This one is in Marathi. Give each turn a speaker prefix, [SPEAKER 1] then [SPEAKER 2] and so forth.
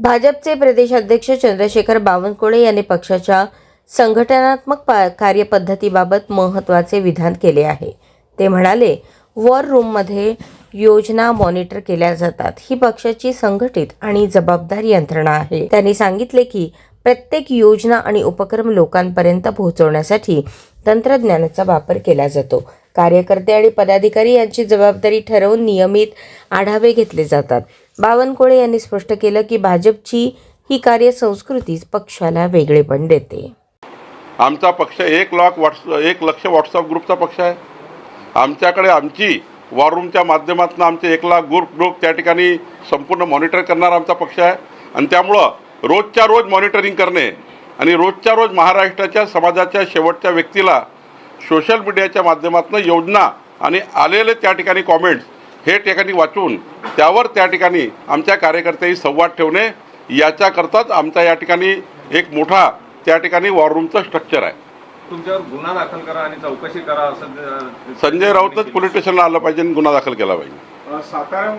[SPEAKER 1] भाजपचे प्रदेश अध्यक्ष चंद्रशेखर बावनकुळे यांनी पक्षाच्या संघटनात्मक पा- कार्यपद्धतीबाबत महत्त्वाचे विधान केले आहे. ते म्हणाले वॉर रूममध्ये योजना मॉनिटर केल्या जातात. ही पक्षाची संघटित आणि जबाबदार यंत्रणा आहे. त्यांनी सांगितले की प्रत्येक योजना आणि उपक्रम लोकांपर्यंत पोहोचवण्यासाठी तंत्रज्ञानाचा वापर केला जातो. कार्यकर्ते आणि पदाधिकारी यांची जबाबदारी ठरवून नियमित आढावे घेतले जातात. बावनकुळे यांनी स्पष्ट केलं की भाजपची ही कार्यसंस्कृतीच पक्षाला वेगळेपण देते.
[SPEAKER 2] आमचा पक्ष एक लाख व्हॉट्स एक लक्ष व्हॉट्सअप ग्रुपचा पक्ष आहे. आमच्याकडे आमची वॉररूमच्या माध्यमातून आमचे एक लाख ग्रुप ग्रुप त्या ठिकाणी संपूर्ण मॉनिटर करणारा आमचा पक्ष आहे. आणि त्यामुळं रोजच्या रोज मॉनिटरिंग करणे आणि रोजच्या रोज महाराष्ट्राच्या समाजाच्या शेवटच्या व्यक्तीला सोशल मीडियाच्या माध्यमातून योजना आणि आलेले त्या ठिकाणी कॉमेंट्स हे ठिकाणी वाचून त्यावर त्या ठिकाणी आमच्या कार्यकर्त्यांनी संवाद ठेवणे याच्याकरताच आमचा या ठिकाणी एक मोठा त्या ठिकाणी वॉर रूमचं स्ट्रक्चर आहे.
[SPEAKER 3] तुमच्यावर गुन्हा दाखल करा आणि चौकशी करा असं
[SPEAKER 2] संजय राऊतच पोलीस स्टेशनला आलं पाहिजे आणि गुन्हा दाखल केला पाहिजे.
[SPEAKER 4] साताऱ्यामध्ये